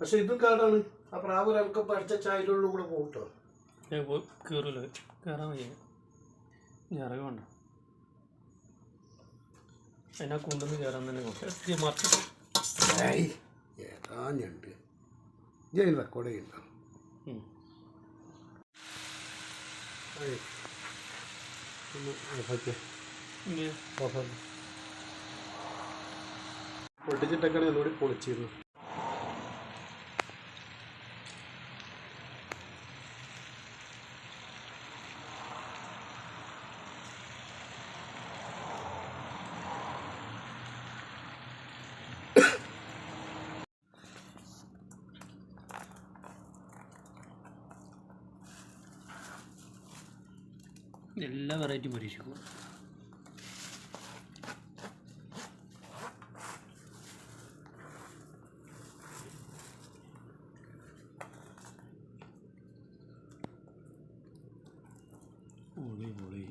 പക്ഷെ ഇതും കാടാണ്. ആ പ്രാവ് ഒരൽക്കം പഠിച്ച ചായലുള്ള കൂടെ പോകട്ടോ കയറില്ല കയറാൻ വയ്യ. ഇറങ്ങണ്ട അതിനാ കൊണ്ടുവന്ന് കയറാൻ തന്നെ ഏതാ ഞണ്ട്. ഞാൻ റെക്കോർഡ് ചെയ്യണ്ട. പൊട്ടിച്ചിട്ടൊക്കെയാണ് ഒന്നുകൂടി പൊളിച്ചിരുന്നു എല്ലാ വെറൈറ്റിയും പരീക്ഷിക്കും പൊളി പൊളി.